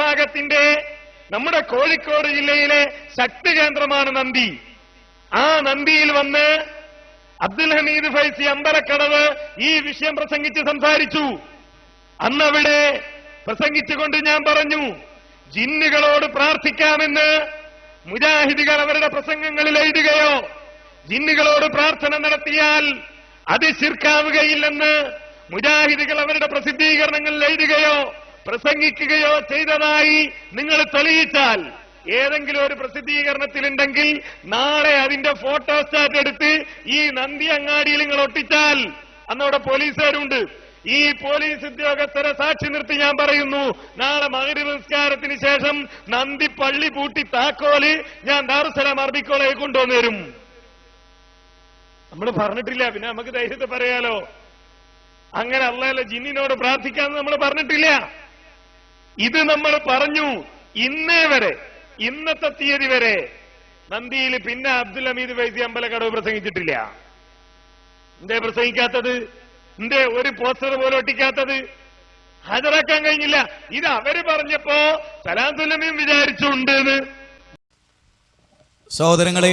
വിഭാഗത്തിന്റെ നമ്മുടെ കോഴിക്കോട് ജില്ലയിലെ ശക്തി കേന്ദ്രമാണ് നന്ദി. ആ നന്ദിയിൽ വന്ന് അബ്ദുൽ ഹമീദ് ഫൈസി അമ്പലക്കടവ് ഈ വിഷയം പ്രസംഗിച്ച് സംസാരിച്ചു. അന്നവിടെ പ്രസംഗിച്ചുകൊണ്ട് ഞാൻ പറഞ്ഞു ജിന്നുകളോട് പ്രാർത്ഥിക്കാമെന്ന് മുജാഹിദികൾ അവരുടെ പ്രസംഗങ്ങളിൽ എഴുതുകയോ ജിന്നുകളോട് പ്രാർത്ഥന നടത്തിയാൽ അത് ശിർക്കാവുകയില്ലെന്ന് മുജാഹിദികൾ അവരുടെ പ്രസിദ്ധീകരണങ്ങളിൽ എഴുതുകയോ പ്രസംഗിക്കുകയോ ചെയ്തതായി നിങ്ങൾ തെളിയിച്ചാൽ ഏതെങ്കിലും ഒരു പ്രസിദ്ധീകരണത്തിലുണ്ടെങ്കിൽ നാളെ അതിന്റെ ഫോട്ടോ സ്റ്റാറ്റ് എടുത്ത് ഈ നന്ദി അങ്ങാടിയിൽ നിങ്ങൾ ഒട്ടിച്ചാൽ. അന്നവിടെ പോലീസുകാരുണ്ട്. ഈ പോലീസ് ഉദ്യോഗസ്ഥരെ സാക്ഷി നിർത്തി ഞാൻ പറയുന്നു നാളെ മകരി നിസ്കാരത്തിന് ശേഷം നന്ദി പള്ളി പൂട്ടി താക്കോൽ ഞാൻ ദാറുസലാം അറബിക്കോളെ കൊണ്ടുവന്നു നമ്മൾ പറഞ്ഞിട്ടില്ല പിന്നെ നമുക്ക് ധൈര്യത്തെ പറയാലോ. അങ്ങനെ അള്ളാഹല്ല ജിന്നിനോട് പ്രാർത്ഥിക്കാന്ന് നമ്മൾ പറഞ്ഞിട്ടില്ല. ഇത് നമ്മൾ പറഞ്ഞു ഇന്നേ വരെ ഇന്നത്തെ തീയതി വരെ നന്ദിയിൽ പിന്നെ അബ്ദുൽ ഹമീദ് വൈസി അമ്പലക്കടവ് പ്രസംഗിച്ചിട്ടില്ല. എന്തേ പ്രസംഗിക്കാത്തത്? എന്തേ ഒരു പോസ്റ്റർ പോലും ഒട്ടിക്കാത്തത്? ഹാജരാക്കാൻ കഴിഞ്ഞില്ല. ഇത് അവർ പറഞ്ഞപ്പോ സലാത്തുലമയും വിചാരിച്ചുണ്ട് സഹോദരങ്ങളെ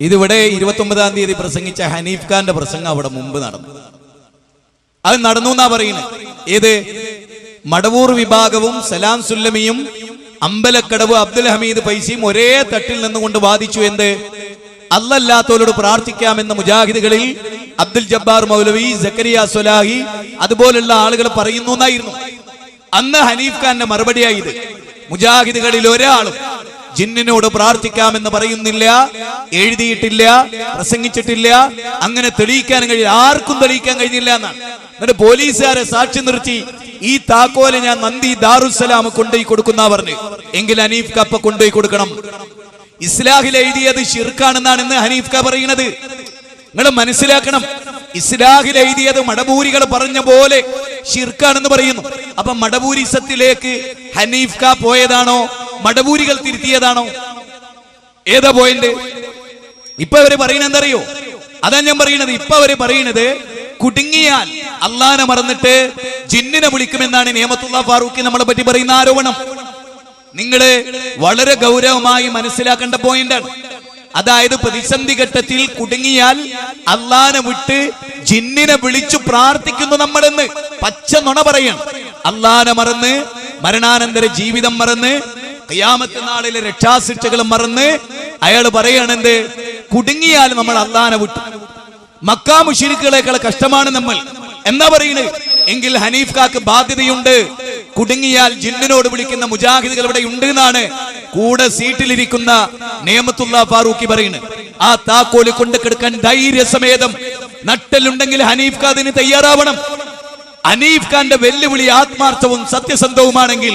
ഇതിവിടെ ഇരുപത്തി ഒമ്പതാം തീയതി പ്രസംഗിച്ച ഹനീഫ് ഖാന്റെ പ്രസംഗം അവിടെ മുമ്പ് നടന്നു. അത് നടന്നു എന്നാ പറയുന്നത് ഏത്? മടവൂർ വിഭാഗവും സലാം സുല്ലമിയും അമ്പലക്കടവ് അബ്ദുൽ ഹമീദ് പൈസയും ഒരേ തട്ടിൽ നിന്നുകൊണ്ട് വാദിച്ചു എന്ത്? അല്ലല്ലാത്തവരോട് പ്രാർത്ഥിക്കാമെന്ന മുജാഹിദുകളിൽ അബ്ദുൽ ജബ്ബാർ മൗലവി ജക്കരിയ സൊലാഹി അതുപോലുള്ള ആളുകൾ പറയുന്നു എന്നായിരുന്നു. അന്ന് ഹനീഫ് ഖാന്റെ മറുപടിയായി മുജാഹിദുകളിൽ ഒരാളും ജിന്നിനോട് പ്രാർത്ഥിക്കാമെന്ന് പറയുന്നില്ല എഴുതിയിട്ടില്ല പ്രസംഗിച്ചിട്ടില്ല അങ്ങനെ തെളിയിക്കാൻ കഴിയില്ല ആർക്കും തെളിയിക്കാൻ കഴിഞ്ഞില്ല എന്നാണ്. എന്നിട്ട് പോലീസുകാരെ സാക്ഷി നിർത്തി ഈ താക്കോൽ ഞാൻ നന്ദി ദാറുസലാം കൊണ്ടുപോയി കൊടുക്കുന്ന പറഞ്ഞു. എങ്കിൽ ഹനീഫ് കപ്പ കൊണ്ടുപോയി കൊടുക്കണം. ഇസ്ലാഹിൽ എഴുതിയത് ഷിർക്കാണെന്നാണ് ഇന്ന് ഹനീഫ് ക പറയുന്നത്. നിങ്ങൾ മനസ്സിലാക്കണം ഇസ്ലാഹിൽ എഴുതിയത് മടബൂരികൾ പറഞ്ഞ പോലെ ഷിർക്കാണെന്ന് പറയുന്നു. അപ്പൊ മടബൂരിസത്തിലേക്ക് ഹനീഫ് ക പോയതാണോ? മടബൂരികൾ തിരുത്തിയതാണോ? ഏതാ പോയിന്റ്? ഇപ്പൊ അവർ പറയുന്നത് എന്തറിയോ അതാ ഞാൻ പറയുന്നത് ഇപ്പൊ അവർ പറയുന്നത് കുടുങ്ങിയാൽ അള്ളാനെ മറന്നിട്ട് ജിന്നിനെ വിളിക്കുമെന്നാണ് നിയമത്തുള്ള ഫാറൂഖി നമ്മളെ പറ്റി പറയുന്ന ആരോപണം. നിങ്ങൾ വളരെ ഗൗരവമായി മനസ്സിലാക്കേണ്ട പോയിന്റാണ് അതായത് പ്രതിസന്ധി ഘട്ടത്തിൽ കുടുങ്ങിയാൽ അള്ളാനെ വിട്ട് ജിന്നിനെ വിളിച്ചു പ്രാർത്ഥിക്കുന്നു നമ്മളെന്ന് പച്ച നുണ പറയണം. അള്ളാനെ മറന്ന് മരണാനന്തര ജീവിതം മറന്ന് കയ്യാമത്തെ നാളിലെ രക്ഷാശിക്ഷകളും മറന്ന് അയാൾ പറയണെന്ത് കുടുങ്ങിയാൽ നമ്മൾ അള്ളാനെ വിട്ടു. മക്കാ മുഷിരിക്കുകളേക്കാൾ കഷ്ടമാണ് നമ്മൾ. എന്താ പറയുന്നത് എങ്കിൽ ഹനീഫ് കാക്ക് ബാധ്യതയുണ്ട്. കുടുങ്ങിയാൽ ജിന്നിനോട് വിളിക്കുന്ന മുജാഹിദുകൾ ഇവിടെ ഉണ്ട് എന്നാണ് കൂടെ സീറ്റിലിരിക്കുന്ന നിയമത്തുള്ള ഫാറൂഖി പറയുന്നത് ആ താക്കോൽ കൊണ്ട് കിടക്കാൻ ധൈര്യസമേതം നട്ടലുണ്ടെങ്കിൽ ഹനീഫ് ഖാ അതിന് തയ്യാറാവണം. ഹനീഫ് ഖാന്റെ വെല്ലുവിളി ആത്മാർത്ഥവും സത്യസന്ധവുമാണെങ്കിൽ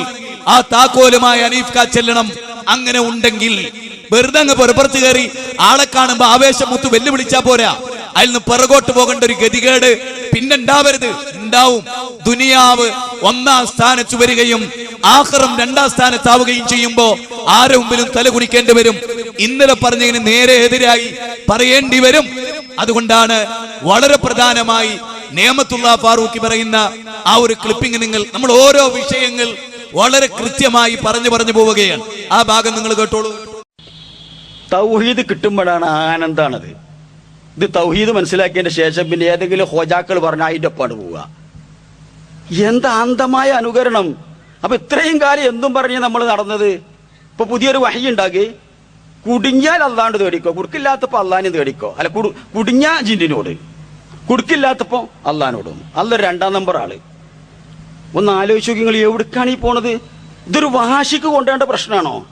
ആ താക്കോലുമായി ഹനീഫ് ഖാൻ ചെല്ലണം. അങ്ങനെ ഉണ്ടെങ്കിൽ വെറുതെ അങ്ങ് പുറപ്പുറത്ത് കയറി ആളെ കാണുമ്പോ ആവേശം മുത്ത് വെല്ലുവിളിച്ചാ പോരാ. അതിൽ നിന്ന് പിറകോട്ട് പോകേണ്ട ഒരു ഗതികേട് പിന്നെ ഉണ്ടാവരുത് ഉണ്ടാവും. ദുനിയാവ് ഒന്നാം സ്ഥാനത്ത് വരികയും ആഹ്റം രണ്ടാം സ്ഥാനത്താവുകയും ചെയ്യുമ്പോ ആരെ മുമ്പിലും തല കുടിക്കേണ്ടി വരും. ഇന്നലെ പറഞ്ഞതിന് നേരെ എതിരായി പറയേണ്ടി വരും. അതുകൊണ്ടാണ് വളരെ പ്രധാനമായി നിയമത്തുള്ള ഫാറൂഖി പറയുന്ന ആ ഒരു ക്ലിപ്പിംഗ് നിങ്ങൾ നമ്മൾ ഓരോ വിഷയങ്ങൾ വളരെ കൃത്യമായി പറഞ്ഞു പറഞ്ഞു പോവുകയാണ്. ആ ഭാഗം നിങ്ങൾ കേട്ടോളൂ. തൗഹീദ് കിട്ടുമ്പോഴാണ് ആനന്ദാണത്. ഇത് തൗഹീദ് മനസ്സിലാക്കിയതിന്റെ ശേഷം പിന്നെ ഏതെങ്കിലും ഹോജാക്കൾ പറഞ്ഞ അതിന്റെ പാട് പോവുക. എന്താ അന്ധമായ അനുകരണം? അപ്പൊ ഇത്രയും കാലം എന്തും പറഞ്ഞ് നമ്മൾ നടന്നത്? ഇപ്പൊ പുതിയൊരു വഹി ഉണ്ടാക്കി കുടുങ്ങിയാൽ അല്ലാണ്ട് തേടിക്കോ. കുടുക്കില്ലാത്തപ്പോ അള്ളാനെ തേടിക്കോ. അല്ല കുടു കുടുങ്ങിയ ജിന്നിനോട്. കുടുക്കില്ലാത്തപ്പോ അള്ളാനോടും അല്ല രണ്ടാം നമ്പർ ആൾ. ഒന്ന് ആലോചിച്ചു നിങ്ങൾ എവിടേക്കാണ് ഈ പോണത്? ഇതൊരു വാശിക്ക് കൊണ്ടേണ്ട പ്രശ്നമാണോ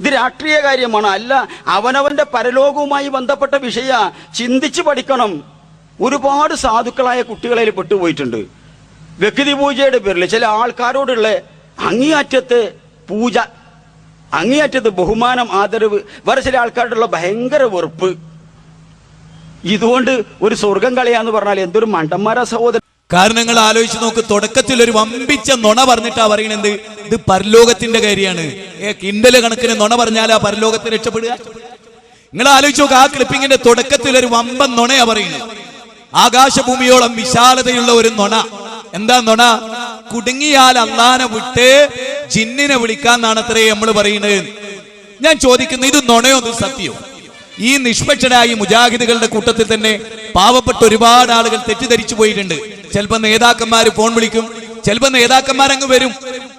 ഇത് രാഷ്ട്രീയ കാര്യമാണ്. അല്ല അവനവന്റെ പരലോകവുമായി ബന്ധപ്പെട്ട വിഷയ ചിന്തിച്ച് പഠിക്കണം. ഒരുപാട് സാധുക്കളായ കുട്ടികളിൽ പെട്ടുപോയിട്ടുണ്ട്. വ്യക്തി പൂജയുടെ പേരിൽ ചില ആൾക്കാരോടുള്ള അങ്ങേയറ്റത്തെ പൂജ അങ്ങേയറ്റത്തെ ബഹുമാനം ആദരവ് വേറെ ചില ആൾക്കാരോടുള്ള ഭയങ്കര വെറുപ്പ്. ഇതുകൊണ്ട് ഒരു സ്വർഗം കളയാന്ന് പറഞ്ഞാൽ എന്തൊരു മണ്ടന്മാരാ സഹോദരൻ കാരണങ്ങൾ ആലോചിച്ച് നോക്ക് തുടക്കത്തിൽ ഒരു വമ്പിച്ച നുണ പറഞ്ഞിട്ടാ പറയണത് ഇത് പരലോകത്തിന്റെ കാര്യമാണ്. ഏ കിണ്ടൽ കണക്കിന് നുണ പറഞ്ഞാൽ ആ പരലോകത്തെ രക്ഷപ്പെടുക? നിങ്ങൾ ആലോചിച്ച് നോക്ക് ആ ക്ലിപ്പിങ്ങിന്റെ തുടക്കത്തിൽ ഒരു വമ്പൻ നുണയാ പറയുന്നത്. ആകാശഭൂമിയോളം വിശാലതയുള്ള ഒരു നുണ. എന്താ നുണ? കുടുങ്ങിയാൽ അള്ളാനെ വിട്ട് ജിന്നിനെ വിളിക്കാന്നാണ് അത്രേ നമ്മൾ പറയുന്നത്. ഞാൻ ചോദിക്കുന്നു ഇത് നുണയോ ഇത് സത്യോ? ഈ നിഷ്പക്ഷരായ മുജാഹിദുകളുടെ കൂട്ടത്തിൽ തന്നെ പാവപ്പെട്ട ഒരുപാട് ആളുകൾ തെറ്റിദ്ധരിച്ചു പോയിട്ടുണ്ട്. ചിലപ്പോൾ നേതാക്കന്മാർ ഫോൺ വിളിക്കും. ചിലപ്പോൾ നേതാക്കന്മാരങ്ങ് വരും.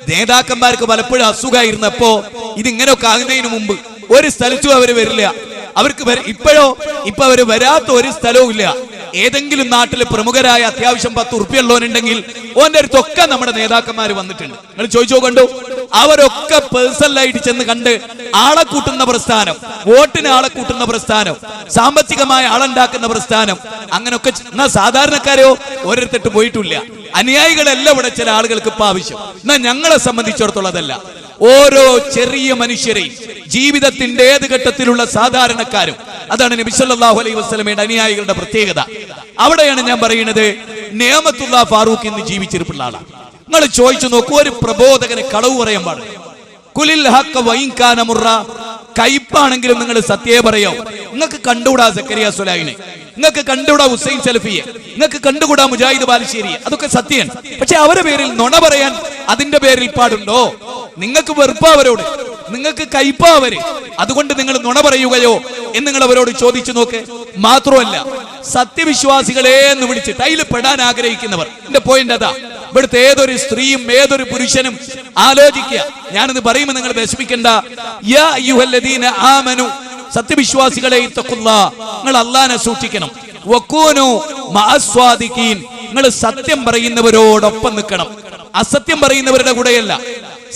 നേതാക്കന്മാർക്ക് പലപ്പോഴും അസുഖമായിരുന്നപ്പോ ഇതിങ്ങനെയൊക്കെ ആകുന്നതിന് മുമ്പ് ഒരു സ്ഥലത്തും അവർ വരില്ല. അവർക്ക് ഇപ്പോഴോ ഇപ്പൊ അവർ വരാത്ത ഒരു സ്ഥലവും ഇല്ല. ഏതെങ്കിലും നാട്ടിലെ പ്രമുഖരായ അത്യാവശ്യം പത്ത് ഉറുപ്പിയുള്ളവനുണ്ടെങ്കിൽ ഓന്റെ അടുത്തൊക്കെ നമ്മുടെ നേതാക്കന്മാർ വന്നിട്ടുണ്ട്. നിങ്ങൾ ചോദിച്ചോ കണ്ടു? അവരൊക്കെ പേഴ്സണലായിട്ട് ചെന്ന് കണ്ട് ആളെ കൂട്ടുന്ന പ്രസ്ഥാനം വോട്ടിന് ആളെ കൂട്ടുന്ന പ്രസ്ഥാനം സാമ്പത്തികമായ ആളുണ്ടാക്കുന്ന പ്രസ്ഥാനം അങ്ങനെയൊക്കെ എന്നാ സാധാരണക്കാരോ ഓരോരുത്തട്ട് പോയിട്ടില്ല. അനുയായികളല്ല ഇവിടെ ചില ആളുകൾക്ക് ഇപ്പൊ ആവശ്യം. എന്നാ ഞങ്ങളെ സംബന്ധിച്ചിടത്തോളം അതല്ല ഓരോ ചെറിയ മനുഷ്യരെയും ജീവിതത്തിന്റെ ഏത് ഘട്ടത്തിലുള്ള സാധാരണക്കാരും അതാണ് നബി സല്ലല്ലാഹു അലൈഹി വസല്ലമയുടെ അനുയായികളുടെ പ്രത്യേകത. അവിടെയാണ് ഞാൻ പറയുന്നത് നിയമത്തുള്ള ഫാറൂഖ് ഇന്ന് ജീവിച്ചിരിപ്പുള്ള ആളാണ് നിങ്ങൾ ചോദിച്ചു നോക്കൂ ഒരു പ്രബോധകന് കളവ് പറയാൻ പാടില്ല. കുലിൽ ഹക്ക വൈൻകാന മുറ. കയ്പാണെങ്കിലും നിങ്ങൾ സത്യേ പറയോ? നിങ്ങൾക്ക് കണ്ടുകൂടാ സക്കരിയ സുലൈനെ നിങ്ങൾക്ക് കണ്ടുകൂടാ ഹുസൈൻ സലഫിയെ. നിങ്ങൾക്ക് കണ്ടുകൂടാ മുജാഹിദ് ബാലുശ്ശേരിയെ. അതൊക്കെ സത്യം പക്ഷെ അവരുടെ പേരിൽ നുണ പറയാൻ അതിന്റെ പേരിൽ പാടുണ്ടോ? നിങ്ങൾക്ക് വെറുപ്പാവരോട് നിങ്ങൾക്ക് കയ്പാ അവർ. അതുകൊണ്ട് നിങ്ങൾ നുണ പറയുകയോ എന്ന് നിങ്ങൾ അവരോട് ചോദിച്ചു നോക്ക്. മാത്രമല്ല സത്യവിശ്വാസികളെ എന്ന് വിളിച്ചിട്ട് അതിൽ പെടാൻ ആഗ്രഹിക്കുന്നവർ. എന്റെ പോയിന്റ് അതാ. ഇവിടുത്തെ ഏതൊരു സ്ത്രീയും ഏതൊരു പുരുഷനും ആലോചിക്കുക. ഞാനിത് പറയുമ്പോൾ നിങ്ങൾ വിഷമിക്കണ്ട. ആമനു സത്യവിശ്വാസികളെ ഇത്തക്കുന്ന നിങ്ങൾ അള്ളാനെ സൂക്ഷിക്കണം. വക്കൂനു നിങ്ങൾ സത്യം പറയുന്നവരോടൊപ്പം നിൽക്കണം. അസത്യം പറയുന്നവരുടെ കൂടെയല്ല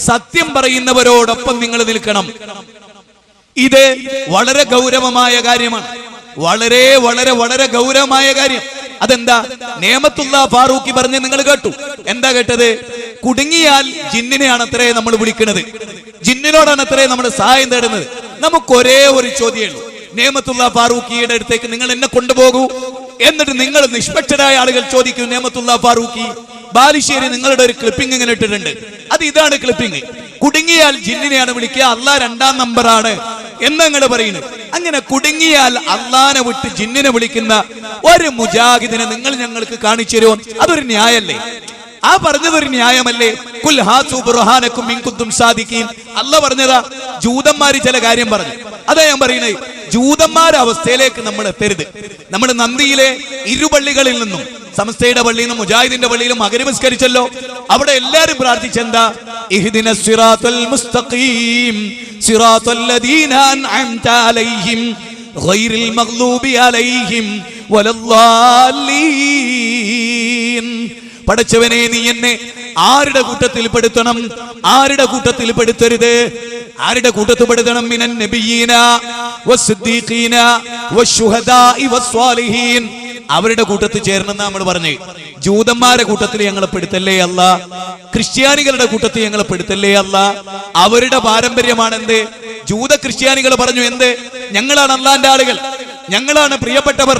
സത്യം പറയുന്നവരോടൊപ്പം നിങ്ങൾ നിൽക്കണം. ഇത് വളരെ ഗൗരവമായ കാര്യമാണ്. വളരെ വളരെ വളരെ ഗൗരവമായ കാര്യം. അതെന്താ? നേമത്തുള്ള ഫാറൂഖി പറഞ്ഞ് നിങ്ങൾ കേട്ടു. എന്താ കേട്ടത്? കുടുങ്ങിയാൽ ജിന്നിനെയാണ് അത്രേ നമ്മൾ വിളിക്കുന്നത് ജിന്നിനോടാണ് അത്രേ നമ്മൾ സഹായം തേടുന്നത്. നമുക്ക് ഒരേ ഒരു ചോദ്യമേ ഉള്ളൂ നേമത്തുള്ള ഫാറൂഖിയുടെ അടുത്തേക്ക് നിങ്ങൾ എന്നെ കൊണ്ടുപോകൂ? എന്നിട്ട് നിങ്ങൾ നിഷ്പക്ഷരായ ആളുകൾ ചോദിക്കും നേമത്തുള്ള ഫാറൂഖി ബാലുശ്ശേരി നിങ്ങളുടെ ഒരു ക്ലിപ്പിംഗ് ഇങ്ങനെ ഇട്ടിട്ടുണ്ട്. അത് ഇതാണ് ക്ലിപ്പിംഗ് കുടുങ്ങിയാൽ ജിന്നിനെയാണ് വിളിക്കുക അല്ല രണ്ടാം നമ്പറാണ് എന്നങ്ങൾ പറയുന്നു. അങ്ങനെ കുടുങ്ങിയാൽ അള്ളാനെ വിട്ട് ജിന്നിനെ വിളിക്കുന്ന ഒരു മുജാഹിദിനെ നിങ്ങൾ ഞങ്ങൾക്ക് കാണിച്ചു തരുമോ? അതൊരു ന്യായല്ലേ? ആ പറഞ്ഞത് ഒരു ന്യായമല്ലേ അല്ല പറഞ്ഞതാ ജൂതന്മാര് ചില കാര്യം പറഞ്ഞു. അതാ ഞാൻ പറയുന്നത് ജൂതന്മാരുടെ അവസ്ഥയിലേക്ക് നമ്മൾ എത്തരുത്. നമ്മൾ നന്ദിയിലെ ഇരുപള്ളികളിൽ നിന്നും സംസ്ഥയുടെ പള്ളിയിൽ നിന്നും മുജാഹിദിന്റെ പള്ളിയിലും മകരിമസ്കരിച്ചല്ലോ അവിടെ എല്ലാരും പ്രാർത്ഥിച്ചെന്താ? മുസ്തഖീം ലദീന അലൈഹിം മഗ്ലൂബി അലൈഹിം പടച്ചവനെ നീ എന്നെ ആരുടെ കൂട്ടത്തിൽ പെടുത്തണം? ആരുടെ കൂട്ടത്തിൽ പെടുത്തരുത്? ആരുടെ കൂട്ടത്തിൽ പെടുത്തണം? മിനൻ നബിയീന വസ്സിദ്ദീഖീന വശുഹദാഇ വസ്വാലിഹീൻ അവരുടെ കൂട്ടത്തിൽ ചേരണമെന്ന് നമ്മൾ പറഞ്ഞു. ജൂതന്മാരുടെ കൂട്ടത്തിൽ ഞങ്ങളെ പെടുത്തല്ലേ അല്ല? ക്രിസ്ത്യാനികളുടെ കൂട്ടത്തിൽ ഞങ്ങളെ പെടുത്തല്ലേ അല്ല? അവരുടെ പാരമ്പര്യമാണ് എന്ത് ജൂത ക്രിസ്ത്യാനികൾ പറഞ്ഞു എന്ത്? ഞങ്ങളാണ് അള്ളാന്റെ ആളുകൾ. ഞങ്ങളാണ് പ്രിയപ്പെട്ടവർ.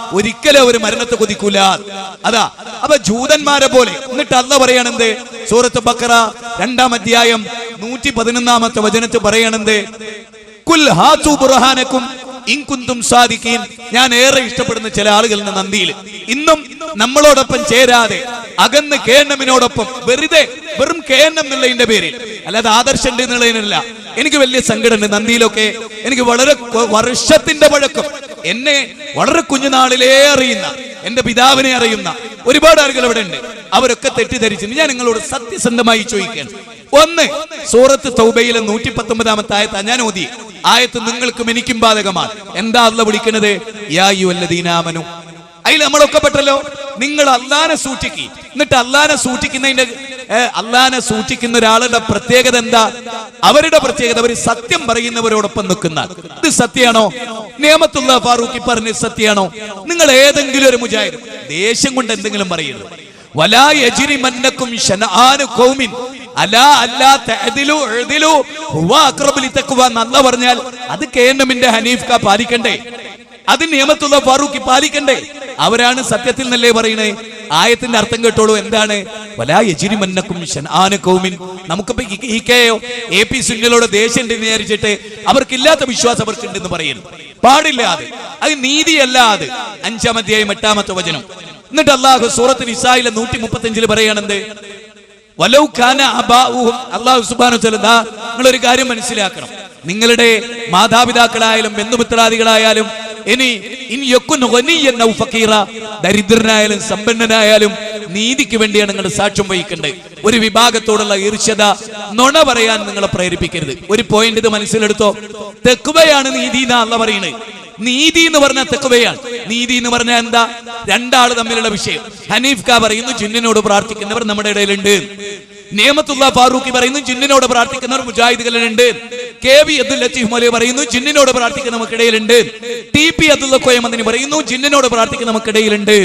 ഒരിക്കലും അവർ മരണത്തെ കൊതിക്കൂല. അതാ അപ്പൊ ജൂതന്മാരെ പോലെ എന്നിട്ട് അല്ല പറയണെന്ത്? സൂറത്ത് ബക്കറ രണ്ടാം അധ്യായം നൂറ്റി പതിനൊന്നാമത്തെ വചനത്തിൽ പറയണെന്ത്? കുൽ ഹാസു ഇൻകുന്തും സാധിക്കീൻ ഞാൻ ഏറെ ഇഷ്ടപ്പെടുന്ന ചില ആളുകളുടെ നന്ദിയിൽ. ഇന്നും നമ്മളോടൊപ്പം ചേരാതെ അകന്ന് കെ എമ്മിനോടൊപ്പം വെറുതെ വെറും കെ എൻ എം എന്നുള്ളതിന്റെ പേരിൽ. അല്ലാതെ ആദർശണ്ട് എന്നുള്ളതിനല്ല. എനിക്ക് വലിയ സങ്കടമുണ്ട് നന്ദിയിലൊക്കെ. എനിക്ക് വളരെ വർഷത്തിന്റെ പഴക്കം. എന്നെ വളരെ കുഞ്ഞുനാളിലേ അറിയുന്ന എന്റെ പിതാവിനെ അറിയുന്ന ഒരുപാട് ആളുകൾ ഇവിടെ ഉണ്ട്. അവരൊക്കെ തെറ്റിദ്ധരിച്ചു ഞാൻ നിങ്ങളോട് സത്യസന്ധമായി ചോദിക്കുകയാണ്. ഒന്ന് സൂറത്ത് തൗബയിലെ നൂറ്റി പത്തൊമ്പതാമത്തെ ആയത്ത് ഞാൻ ഓതി. ആയത്ത് നിങ്ങൾക്കും എനിക്കും ബാധകമാണ്. എന്താ അല്ല വിളിക്കുന്നത്? യാ യുവല്ലദീനാമനു അതിൽ നമ്മളൊക്കെ പെട്ടല്ലോ. നിങ്ങൾ അല്ലാനെ സൂക്ഷിക്കി. എന്നിട്ട് അല്ലാനെ സൂക്ഷിക്കുന്നതിന്റെ അല്ലാനെ സൂക്ഷിക്കുന്ന ഒരാളുടെ പ്രത്യേകത എന്താ? അവരുടെ പ്രത്യേകത അവർ സത്യം പറയുന്നവരോടൊപ്പം നിൽക്കുന്ന. ഇത് സത്യമാണോ? നിയമത്തുള്ള ഫാറൂഖി പറഞ്ഞ സത്യമാണോ? നിങ്ങൾ ഏതെങ്കിലും ഒരു മുജാഹിദ് ദേഷ്യം കൊണ്ട് എന്തെങ്കിലും പറയരുത് എന്നല്ല പറഞ്ഞാൽ അത് കെ എൻ എമ്മിന്റെ ഹനീഫ് കാ പാലിക്കണ്ടേ? അത് നിയമത്തുള്ള ഫാറൂഖി പാലിക്കണ്ടേ? അവരാണ് സത്യത്തിൽ നല്ലേ പറയണേ? ആയത്തിന്റെ അർത്ഥം കേട്ടോളൂ എന്താണ്? വലാ നമുക്കിപ്പോ ഈ കെയോ എ പി സുനിലോട് ദേഷ്യം ഉണ്ടെന്ന് വിചാരിച്ചിട്ട് അവർക്കില്ലാത്ത വിശ്വാസം അവർക്കുണ്ടെന്ന് പറയുന്നു പാടില്ല അത്. അത് നീതിയല്ല അത്. അഞ്ചാം അധ്യായം എട്ടാമത്തെ വചനം. എന്നിട്ട് അള്ളാഹു സൂറത്ത് നിസായിലെ നൂറ്റി മുപ്പത്തി അഞ്ചിൽ പറയാണെന്ത്? വലൗ ഖാന അബാഉഹും. അള്ളാഹു നിങ്ങൾ ഒരു കാര്യം മനസ്സിലാക്കണം. നിങ്ങളുടെ മാതാപിതാക്കളായാലും ബന്ധുമിത്രാദികളായാലും ഇനി ഗനിയ്യൻ ഔ ദരിദ്രനായാലും സമ്പന്നനായാലും നീതിക്ക് വേണ്ടിയാണ് നിങ്ങൾ സാക്ഷ്യം വഹിക്കേണ്ടത്. ഒരു വിഭാഗത്തോടുള്ള ഈർഷ്യത നുണ പറയാൻ നിങ്ങളെ പ്രേരിപ്പിക്കരുത്. ഒരു പോയിന്റ് ഇത് മനസ്സിലെടുത്തോ? തെക്കുവയാണ് നീതി എന്നാ അല്ല പറയുന്നത് നീതി എന്ന് പറഞ്ഞാൽ തെക്കുവയാണ്. നീതി എന്ന് പറഞ്ഞാൽ എന്താ? രണ്ടാൾ തമ്മിലുള്ള വിഷയം. ഹനീഫ് ഖാ പറയുന്നു ജിന്നിനോട് പ്രാർത്ഥിക്കുന്നവർ നമ്മുടെ ഇടയിലുണ്ട്. നിയമത്തുള്ള ഫാറൂഖി പറയുന്നു ജിന്നിനോട് പ്രാർത്ഥിക്കുന്നവർ മുജാഹിദുകളിലുണ്ട്. കെ വി അബ്ദുൽ ലത്തീഫ് മൊലി പറയുന്നു ജിന്നിനോട് പ്രാർത്ഥിക്കുന്ന നമുക്കിടയിലുണ്ട് ടി പി അബ്ദുള്ള കോയമന്തിന് പറയുന്നു ജിന്നിനോട് പ്രാർത്ഥിക്കുന്ന നമുക്കിടയിലുണ്ട്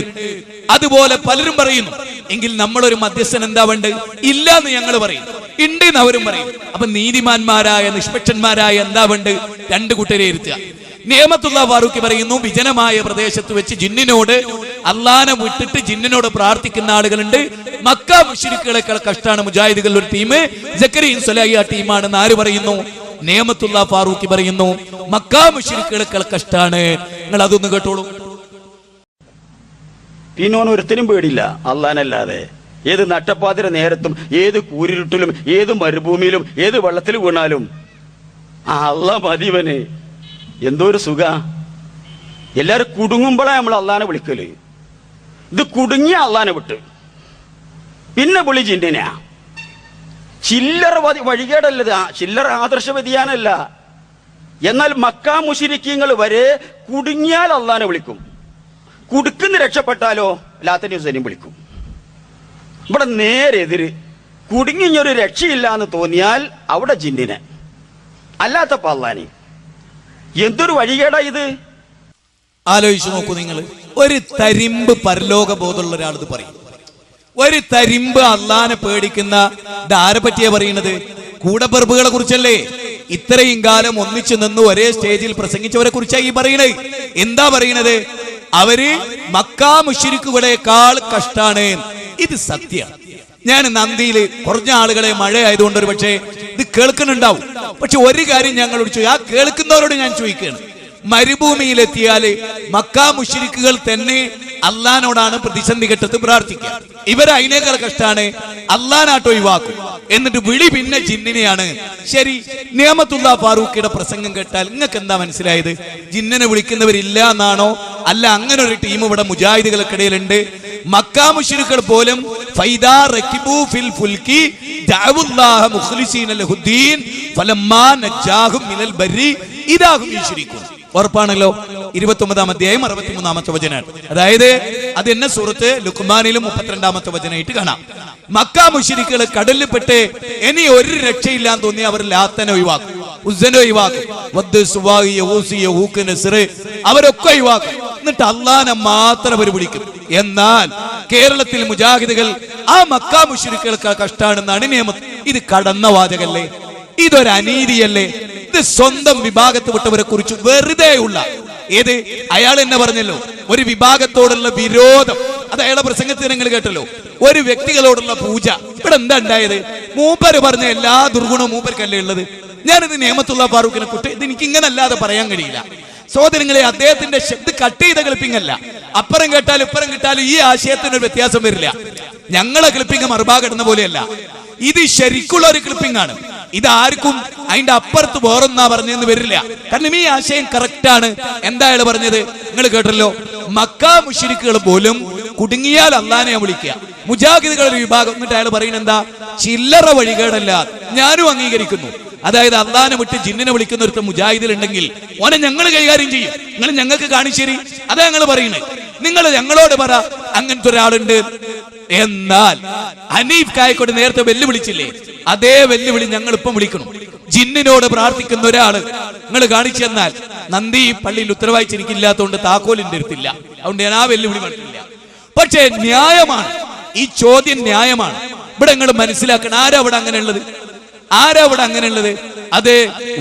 അതുപോലെ പലരും പറയുന്നു എങ്കിൽ നമ്മളൊരു മധ്യസ്ഥൻ എന്താ വേണ്ട ഇല്ല എന്ന് ഞങ്ങൾ പറയും. ഉണ്ട് എന്ന് അവരും പറയും. അപ്പൊ നീതിമാന്മാരായ നിഷ്പക്ഷന്മാരായ എന്താ വേണ്ട രണ്ട് കൂട്ടരെ ഇരുത്തുക. നിയമത്തുള്ള ഫാറൂഖി പറയുന്നു വിജനമായ പ്രദേശത്ത് വെച്ച് ജിന്നിനോട് അള്ളാനെ വിട്ടിട്ട് ജിന്നിനോട് പ്രാർത്ഥിക്കുന്ന ആളുകളുണ്ട്. മക്ക മുഷിരിക്കുകളെക്കാൾ കഷ്ടാണ് മുജാഹിദുകളുടെ ഒരു ടീം ജക്കരിൻ സൊലായി ആ ടീമാണെന്ന് ആര് പറയുന്നു? നിയമത്തുള്ള ഫാറൂഖി പറയുന്നു മക്ക മുഷിരിക്കുകളെക്കാൾ കഷ്ടാണ്. നിങ്ങൾ അതൊന്ന് കേട്ടോളൂ. പിന്നെ ഒരുത്തിനും പേടില്ല അള്ളാനല്ലാതെ. ഏത് നട്ടപ്പാതിര നേരത്തും ഏത് കൂരിരുട്ടിലും ഏത് മരുഭൂമിയിലും ഏത് വെള്ളത്തിൽ വീണാലും. അള്ള മതിവന്. എന്തോ ഒരു സുഖ. എല്ലാരും കുടുങ്ങുമ്പോഴാ നമ്മൾ അള്ളാനെ വിളിക്കൽ. ഇത് കുടുങ്ങി അള്ളാനെ വിട്ട്. പിന്നെ വിളി ചിന്തനെയാ ചില്ലറ വഴികേടല്ലത്. ചില്ലറ ആദർശ വ്യതിയാനല്ല. എന്നാൽ മക്കാ മുഷിരിക്കങ്ങൾ വരെ കുടുങ്ങിയാൽ അള്ളാനെ വിളിക്കും. കുടുക്കുന്ന രക്ഷപ്പെട്ടാലോ ലാത്തനി ഹുസൈനും വിളിക്കും. ഇവിടെ നേരെ എതിര് കുടുങ്ങിഞ്ഞൊരു രക്ഷയില്ല എന്ന് തോന്നിയാൽ അവിടെ ജിന്നിനെ. അല്ലാത്തപ്പോൾ പള്ളാനി എന്തൊരു വഴികേടാ ഇത്? ആലോചിച്ചു നോക്കൂ നിങ്ങൾ. ഒരു തരിമ്പ് പരലോക ബോധമുള്ള ഒരാൾ പറയും. ഒരു തരിമ്പ് അള്ളാനെ പേടിക്കുന്ന ഇതാരെ പറ്റിയാ പറയുന്നത് കൂടപ്പറമ്പുകളെ കുറിച്ചല്ലേ? ഇത്രയും കാലം ഒന്നിച്ചു നിന്ന് ഒരേ സ്റ്റേജിൽ പ്രസംഗിച്ചവരെ കുറിച്ചായി ഈ എന്താ പറയണത്? അവർ മക്കാ മുഷിരിക്കുകളെക്കാൾ കഷ്ടാണ്. ഇത് സത്യം. ഞാൻ നന്ദിയിൽ കുറഞ്ഞ ആളുകളെ മഴ ആയതുകൊണ്ട് ഒരു പക്ഷേ ഇത് കേൾക്കുന്നുണ്ടാവും. പക്ഷെ ഒരു കാര്യം ഞങ്ങളോട് ചോദിക്കും ആ കേൾക്കുന്നവരോട് ഞാൻ ചോദിക്കുകയാണ്. മരുഭൂമിയിലെത്തിയാൽ മക്കാ മുഷിരിക്കുകൾ തന്നെ അള്ളഹാനോടാണ് പ്രതിസന്ധി ഘട്ടത്തിൽ പ്രാർത്ഥിക്കുക. ഇവർ അതിനേക്കാൾ കഷ്ടാണ് അള്ളഹാനാട്ടോ ഒഴിവാക്കും. എന്നിട്ട് വിളി പിന്നെ ജിന്നിനെയാണ്. ശരി നിയമത്തുള്ള ഫാറൂഖിയുടെ പ്രസംഗം കേട്ടാൽ നിങ്ങൾക്ക് എന്താ മനസ്സിലായത്? ജിന്നനെ വിളിക്കുന്നവരില്ല എന്നാണോ? അല്ല അങ്ങനെ ഒരു ടീം ഇവിടെ മുജാഹിദുകൾക്കിടയിലുണ്ട്. മക്കാ മുഷിരുക്കൾ പോലും ഫൈദാ റക്കിബു ഫിൽ മുഖ്ലിസീന ലഹുദ്ദീൻ മിനൽ ഉറപ്പാണല്ലോ. ഇരുപത്തി ഒമ്പതാം അധ്യായം അറുപത്തിമൂന്നാമത്തെ വചന. അതായത് അത് എന്നെ സുഹൃത്ത് ലുക്മാനിലും മുപ്പത്തിരണ്ടാമത്തെ വചനായിട്ട് കാണാം. മക്ക മുഷിരിക്കുകൾ കടലിൽ പെട്ട് ഇനി ഒരു രക്ഷയില്ലാന്ന് തോന്നി അവർ ലാത്തനെ ഒഴിവാക്കും. ഉസ്സനെ ഒഴിവാക്കും. അവരൊക്കെ ഒഴിവാക്കും. എന്നിട്ട് അള്ളാനെ മാത്രം അവർ വിളിക്കും. എന്നാൽ കേരളത്തിൽ മുജാഹിദുകൾ ആ മക്ക മുഷിരിക്കുകൾക്ക് കഷ്ടാണെന്നാണ് നിയമം. ഇത് കടന്ന വാചകല്ലേ? ഇതൊരു അനീതിയല്ലേ? സ്വന്തം വിട്ടവരെ കുറിച്ച് വെറുതെയുള്ള ഏത്? അയാൾ എന്നെ പറഞ്ഞല്ലോ ഒരു വിഭാഗത്തോടുള്ള വിരോധം. അത് അയാളെ പ്രസംഗത്തിൽ നിങ്ങൾ കേട്ടല്ലോ. ഒരു വ്യക്തികളോടുള്ള പൂജ. ഇവിടെ എന്താ ഉണ്ടായത്? മൂപ്പര് പറഞ്ഞ എല്ലാ ദുർഗുണവും മൂപ്പർക്കല്ലേ ഉള്ളത്? ഞാനിത് നിയമത്തുള്ള ഫാറൂഖിനെ കുട്ടി ഇത് എനിക്ക് ഇങ്ങനെ അല്ലാതെ പറയാൻ കഴിയില്ല. സഹോദരങ്ങളെ അദ്ദേഹത്തിന്റെ ശബ്ദ കട്ട് ചെയ്ത ക്ലിപ്പിംഗ് അല്ല അപ്പുറം കേട്ടാലും ഇപ്പുറം കേട്ടാലും ഈ ആശയത്തിന് ഒരു വ്യത്യാസം വരില്ല. ഞങ്ങളെ ക്ലിപ്പിംഗ് മറുഭാഗിടുന്ന പോലെയല്ല. ഇത് ശരിക്കുള്ള ഒരു ക്ലിപ്പിംഗ് ആണ് ഇത് ആർക്കും അതിന്റെ അപ്പുറത്ത് വേറൊന്നാ പറഞ്ഞെന്ന് വരില്ല. കാരണം ഈ ആശയം കറക്റ്റ് ആണ്. എന്താ അയാൾ പറഞ്ഞത്? നിങ്ങൾ കേട്ടല്ലോ? മക്ക മുഷിരിക്കുകൾ പോലും കുടുങ്ങിയാൽ അള്ളാനെ വിളിക്കുക. മുജാഹിദുകളുടെ വിഭാഗം. എന്നിട്ട് അയാൾ പറയുന്നത് എന്താ? ചില്ലറ വഴികേടല്ല. ഞാനും അംഗീകരിക്കുന്നു. അതായത് അള്ളാനെ വിട്ട് ജിന്നിനെ വിളിക്കുന്ന ഒരുത്ത മുജാഹിദിലുണ്ടെങ്കിൽ ഓനെ ഞങ്ങൾ കൈകാര്യം ചെയ്യും. നിങ്ങൾ ഞങ്ങൾക്ക് കാണിച്ചേരി. അതാ ഞങ്ങൾ പറയുന്നത്. നിങ്ങൾ ഞങ്ങളോട് പറ അങ്ങനത്തെ ഒരാളുണ്ട്. എന്നാൽ ഹനീഫ് കായക്കോട് നേരത്തെ വെല്ലുവിളിച്ചില്ലേ? അതേ വെല്ലുവിളി ഞങ്ങൾ ഇപ്പം വിളിക്കണം ജിന്നിനോട് പ്രാർത്ഥിക്കുന്ന ഒരാൾ നിങ്ങൾ കാണിച്ചു തന്നാൽ നന്ദി പള്ളിയിൽ ഉത്തരവാദിച്ചിരിക്കില്ലാത്തതുകൊണ്ട് താക്കോലിന്റെ അടുത്തില്ല. അതുകൊണ്ട് ഞാൻ ആ വെല്ലുവിളി പറഞ്ഞില്ല പക്ഷേ ന്യായമാണ്. ഈ ചോദ്യം ന്യായമാണ്. ഇവിടെ നിങ്ങൾ മനസ്സിലാക്കണം ആരാ അവിടെ അങ്ങനെ ഉള്ളത് ആരാ അവിടെ അങ്ങനെ ഉള്ളത് അത്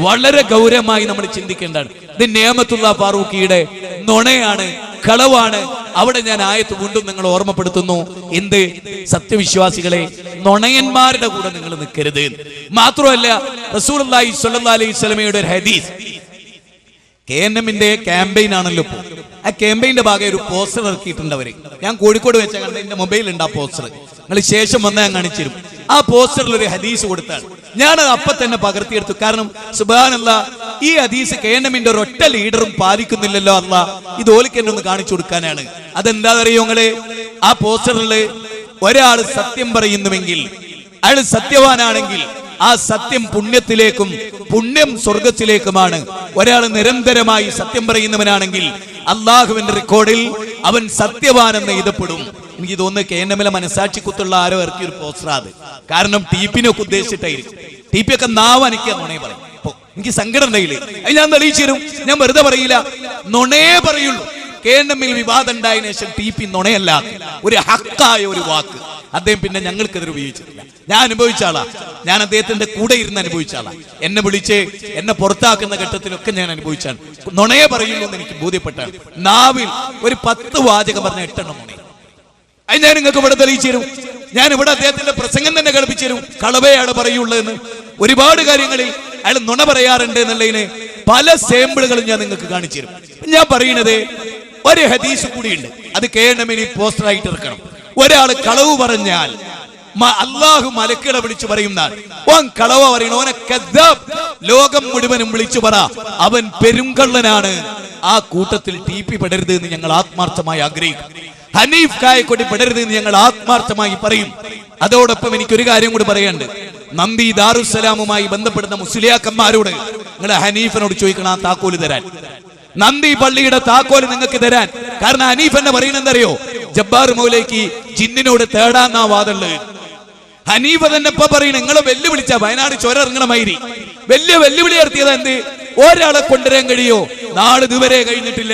വളരെ ഗൗരവമായി നമ്മൾ ചിന്തിക്കേണ്ടതാണ്. ഇത് നിയമത്തുള്ള ഫാറൂഖിയുടെ നുണയാണ് കളവാണ്. അവിടെ ഞാൻ ആയത്ത് വീണ്ടും നിങ്ങൾ ഓർമ്മപ്പെടുത്തുന്നു. എന്ത്? സത്യവിശ്വാസികളെ നുണയന്മാരുടെ കൂടെ നിങ്ങൾ നിൽക്കരുത്. മാത്രമല്ല റസൂൽ അലൈഹി ഒരു ഹദീസ്. കെ എൻ എമ്മിന്റെ ക്യാമ്പയിൻ ആണല്ലോ ഇപ്പോൾ ആ ക്യാമ്പയിന്റെ ഭാഗം ഒരു പോസ്റ്റർ ഇറക്കിയിട്ടുണ്ട് അവർ. ഞാൻ കോഴിക്കോട് വെച്ച കണ്ട എന്റെ മൊബൈലുണ്ട് ആ പോസ്റ്റർ നിങ്ങൾ ശേഷം വന്ന് ഞാൻ കാണിച്ചു തരും ആ പോസ്റ്ററിൽ ഒരു ഹദീസ് കൊടുത്താണ്. ഞാൻ അത് അപ്പൊ തന്നെ പകർത്തിയെടുത്തു. കാരണം സുബാനല്ല ഈ ഹദീസ് കെ എൻ എമ്മിന്റെ ഒരൊറ്റ ലീഡറും പാലിക്കുന്നില്ലല്ലോ അല്ല. ഇത് ഓലിക്ക് എന്നെ ഒന്ന് കാണിച്ചു കൊടുക്കാനാണ്. അതെന്താ അറിയോ നിങ്ങൾ ആ പോസ്റ്ററിൽ ഒരാൾ സത്യം പറയുന്നുവെങ്കിൽ അയാൾ സത്യവാനാണെങ്കിൽ ആ സത്യം പുണ്യത്തിലേക്കും പുണ്യം സ്വർഗത്തിലേക്കുമാണ് ഒരാൾ നിരന്തരമായി സത്യം പറയുന്നവനാണെങ്കിൽ അള്ളാഹുവിന്റെ റെക്കോർഡിൽ അവൻ സത്യവാനെന്ന് എഴുതപ്പെടും. എനിക്ക് തോന്നുന്നു കെ എൻ എമ്മിലെ മനസാക്ഷിക്കുത്തുള്ള ആരോ ഇറക്കിയ ഒരു പോസ്റ്റർ അത്. കാരണം ടി പിനൊക്കെ ഉദ്ദേശിച്ചിട്ടായിരിക്കും. ടി പി ഒക്കെ നാവ് അനക്കിയ നുണയെ പറയും. എനിക്ക് സങ്കടം ഉണ്ടായില്ലേ അത് ഞാൻ തെളിയിച്ചു തരും. ഞാൻ വെറുതെ പറയില്ല. നുണയെ പറയുള്ളൂ. കെ എൻ എമ്മിൽ വിവാദം ഉണ്ടായതിനു ശേഷം ടി പി നുണയല്ല. ഒരു ഹക്കായ ഒരു വാക്ക്. അദ്ദേഹം പിന്നെ ഞങ്ങൾക്കെതിരെ ഉപയോഗിച്ചിട്ടില്ല. ഞാൻ അനുഭവിച്ച ആളാ. ഞാൻ അദ്ദേഹത്തിന്റെ കൂടെ ഇരുന്ന് അനുഭവിച്ച ആളാ. എന്നെ വിളിച്ച് എന്നെ പുറത്താക്കുന്ന ഘട്ടത്തിലൊക്കെ ഞാൻ അനുഭവിച്ചാണ്. നുണയെ പറയുള്ളൂ എന്ന് എനിക്ക് ബോധ്യപ്പെട്ടാണ്. നാവിൽ ഒരു പത്ത് വാചകം പറഞ്ഞ എട്ടെണ്ണം നുണ അത് ഞാൻ നിങ്ങൾക്ക് ഇവിടെ തെളിയിച്ചു തരും. ഞാൻ ഇവിടെ അദ്ദേഹത്തിന്റെ പ്രസംഗം തന്നെ കളിപ്പിച്ചു തരും. കളവയാണ് പറയുള്ളൂ എന്ന് ഒരുപാട് കാര്യങ്ങളിൽ അയാൾ നുണ പറയാറുണ്ട് എന്നുള്ളതിന് പല സാമ്പിളുകളും ഞാൻ നിങ്ങൾക്ക് കാണിച്ചു തരും. ഞാൻ പറയുന്നത് ഒരു ഹദീസ് കൂടിയുണ്ട്. അത് കേണമിനി പോസ്റ്ററായിട്ട് ഇറക്കണം. ഒരാൾ കളവ് പറഞ്ഞാൽ അള്ളാഹു മലക്കുകളെ വിളിച്ചു ഓൻ കളവ പറയണ ഓനെ. ലോകം മുഴുവനും വിളിച്ചു പറ. അവൻ പെരുങ്കള്ളനാണ്. ആ കൂട്ടത്തിൽ ടി പി പെടരുത് എന്ന് ഞങ്ങൾ ആത്മാർത്ഥമായി ആഗ്രഹിക്കും. ഹനീഫ് കായക്കൊടി പെടരുത് എന്ന് ഞങ്ങൾ ആത്മാർത്ഥമായി പറയും. അതോടൊപ്പം എനിക്കൊരു കാര്യം കൂടി പറയാനുണ്ട്. നമ്പി ദാറുസലാമുമായി ബന്ധപ്പെടുന്ന മുസ്ലിയാക്കന്മാരോട് നിങ്ങൾ ഹനീഫിനോട് ചോദിക്കണം ആ താക്കോൽ തരാൻ. നന്ദി പള്ളിയുടെ താക്കോൽ നിങ്ങൾക്ക് തരാൻ. കാരണം ഹനീഫ് എന്നെ പറയുന്നെന്തറിയോ ജബ്ബാർ മൗലയ്ക്ക് ജിന്നിനോട് തേടാന്നാ വാദമുള്ളത് ഹനീഫ തന്നെ ഇപ്പൊ പറയും നിങ്ങളെ വെല്ലുവിളിച്ച വയനാട് ചൊര ഇറങ്ങണ മൈരി വലിയ വെല്ലുവിളി നടത്തിയത് എന്ത്? ഒരാളെ കൊണ്ടുവരാൻ കഴിയോ? നാളെ ഇതുവരെ കഴിഞ്ഞിട്ടില്ല.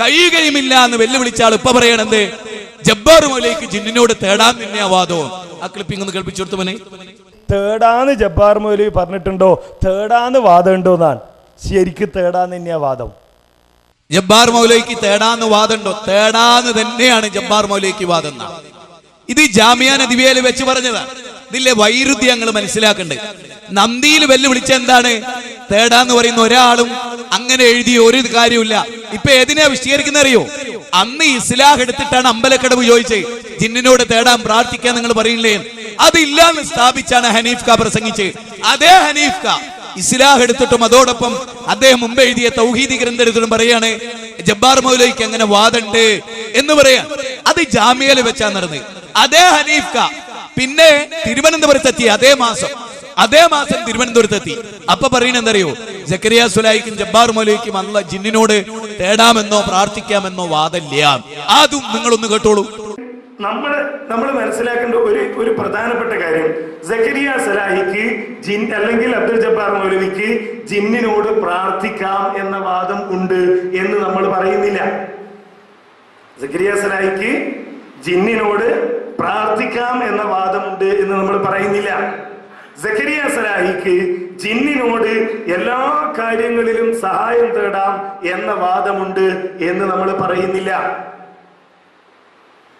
കഴിയുകയുമില്ല എന്ന് വെല്ലുവിളിച്ച ആൾ ഇപ്പൊ പറയണെന്ത് ജബ്ബാർ മൗലയ്ക്ക് ജിന്നിനോട് തേടാൻ നിന്നെ ആവാദോ ആ ക്ലിപ്പിംഗ് ഒന്ന് കേൾപ്പിച്ചു കൊടുത്തവനെ തേടാന്ന് ജബ്ബാർ മൗലി പറഞ്ഞിട്ടുണ്ടോ? തേടാന്ന് വാദമുണ്ടോ എന്നാണ്. ശരിക്ക് തേടാന്ന് തന്നെയാ വാദം. ജബ്ബാർ മൗലയ്ക്ക് തേടാന്ന് വാദമുണ്ടോ? തേടാന്ന് തന്നെയാണ് ജബ്ബാർ മൗലയ്ക്ക് വാദം എന്നാ. ഇത് ജാമ്യ നദിവേൽ വെച്ച് പറഞ്ഞതാണ് ഇതിലെ വൈരുദ്ധ്യം ഞങ്ങൾ മനസ്സിലാക്കണ്ടേ. നന്ദിയിൽ വെല്ലുവിളിച്ച എന്താണ്? തേടാന്ന് പറയുന്ന ഒരാളും അങ്ങനെ എഴുതിയ ഒരു കാര്യമില്ല ഇപ്പൊ ഏതിനാ വിശദീകരിക്കുന്ന അറിയോ? അന്ന് ഇസ്ലാഹ് എടുത്തിട്ടാണ് അമ്പലക്കടവ് ചോദിച്ചത് ജിന്നിനോട് തേടാൻ പ്രാർത്ഥിക്കാൻ നിങ്ങൾ പറയില്ലേ? അതില്ലാന്ന് സ്ഥാപിച്ചാണ് ഹനീഫ് ക പ്രസംഗിച്ച് അതേ ഹനീഫ് ക ഇസ്ലാഹ് എടുത്തിട്ടും അതോടൊപ്പം അദ്ദേഹം മുമ്പ് എഴുതിയ തൗഹീദി ഗ്രന്ഥം എടുത്തിട്ടും പറയാണ് ജബ്ബാർ മൗലയ്ക്ക് അങ്ങനെ വാദണ്ട് എന്ന് പറയാ അത് ജാമ്യയിൽ വെച്ചാ നടന്നത്. അതേ ഹനീഫ്ക പിന്നെ തിരുവനന്തപുരത്തെത്തി അതേ മാസം. അതേ മാസം തിരുവനന്തപുരത്തെത്തി. അപ്പൊ പറയണെന്തറിയോ ജക്കരിയ സുലായിക്കും ജബ്ബാർ മൊലിക്കും അല്ല ജിന്നിനോട് തേടാമെന്നോ പ്രാർത്ഥിക്കാമെന്നോ വാദമില്ല അതും നിങ്ങളൊന്ന് കേട്ടോളൂ. നമ്മൾ നമ്മൾ മനസ്സിലാക്കേണ്ട ഒരു ഒരു പ്രധാനപ്പെട്ട കാര്യം. ജക്കരിയ സലാഹിക്ക് ജിൻ അല്ലെങ്കിൽ അബ്ദുൽ ജബ്ബാർ മൗലവിക്ക് ജിന്നിനോട് പ്രാർത്ഥിക്കാം എന്ന വാദം ഉണ്ട് എന്ന് നമ്മൾ പറയുന്നില്ല. ജക്കരിയ സലാഹിക്ക് ജിന്നിനോട് പ്രാർത്ഥിക്കാം എന്ന വാദമുണ്ട് എന്ന് നമ്മൾ പറയുന്നില്ല. സക്കരിയ സലാഹിക്ക് ജിന്നിനോട് എല്ലാ കാര്യങ്ങളിലും സഹായം തേടാം എന്ന വാദമുണ്ട് എന്ന് നമ്മൾ പറയുന്നില്ല.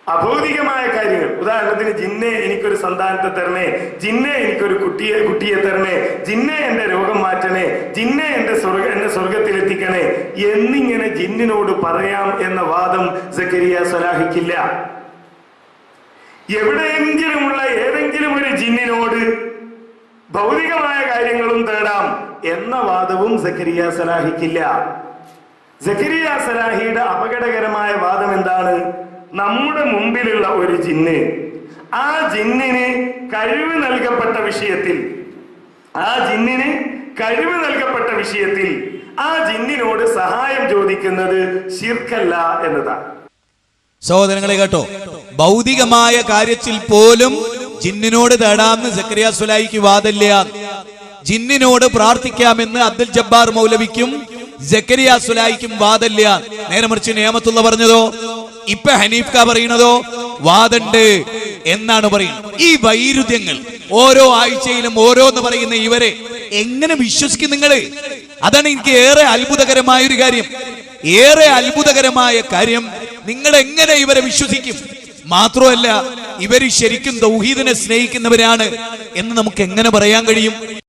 അഭൗതികമായ കാര്യങ്ങൾ. ഉദാഹരണത്തിന് ജിന്നെ എനിക്കൊരു സന്താനത്തെ തരണേ ജിന്നെ എനിക്കൊരു കുട്ടിയെ കുട്ടിയെ തരണേ ജിന്നെ എന്റെ രോഗം മാറ്റണേ ജിന്നെ എന്റെ സ്വർഗ എന്നെ സ്വർഗത്തിലെത്തിക്കണേ എന്നിങ്ങനെ ജിന്നിനോട് പറയാം എന്ന വാദം സക്കരിയ സലാഹിക്കില്ല. എവിടെയെങ്കിലുമുള്ള ഏതെങ്കിലും ഒരു ജിന്നിനോട് ഭൗതികമായ കാര്യങ്ങളും തേടാം എന്ന വാദവും സക്കരിയ സലാഹിക്കില്ല. സക്കരിയ സലാഹിയുടെ അപകടകരമായ വാദം എന്താണ്? നമ്മുടെ മുമ്പിലുള്ള ഒരു ജിന്ന്. ആ ജിന്നിന് കഴിവ് നൽകപ്പെട്ട വിഷയത്തിൽ ആ ജിന്നിന് കഴിവ് നൽകപ്പെട്ട വിഷയത്തിൽ ആ ജിന്നിനോട് സഹായം ചോദിക്കുന്നത് ശിർക്കല്ല എന്നതാണ്. സഹോദരങ്ങളെ കേട്ടോ ഭൗതികമായ കാര്യത്തിൽ പോലും ജിന്നിനോട് തേടാമെന്ന് സക്രിയ സുലായിക്ക് വാദമില്ല. ജിന്നിനോട് പ്രാർത്ഥിക്കാമെന്ന് അബ്ദുൽ ജബ്ബാർ മൗലവിക്കും ജക്കരിയ സുലായിക്കും വാദമില്ല. നേരെ മറിച്ച് നിയമത്തുള്ള പറഞ്ഞതോ ഇപ്പൊ ഹനീഫ് ക പറയുന്നതോ വാദണ്ട് എന്നാണ് പറയുന്നത്. ഈ വൈരുദ്ധ്യങ്ങൾ ഓരോ ആഴ്ചയിലും ഓരോന്ന് പറയുന്ന ഇവരെ എങ്ങനെ വിശ്വസിക്കും നിങ്ങൾ? അതാണ് എനിക്ക് ഏറെ അത്ഭുതകരമായ ഒരു കാര്യം. ഏറെ അത്ഭുതകരമായ കാര്യം നിങ്ങൾ എങ്ങനെ ഇവരെ വിശ്വസിക്കും? മാത്രമല്ല ഇവർ ശരിക്കും ദൗഹീദിനെ സ്നേഹിക്കുന്നവരാണ് എന്ന് നമുക്ക് എങ്ങനെ പറയാൻ കഴിയും?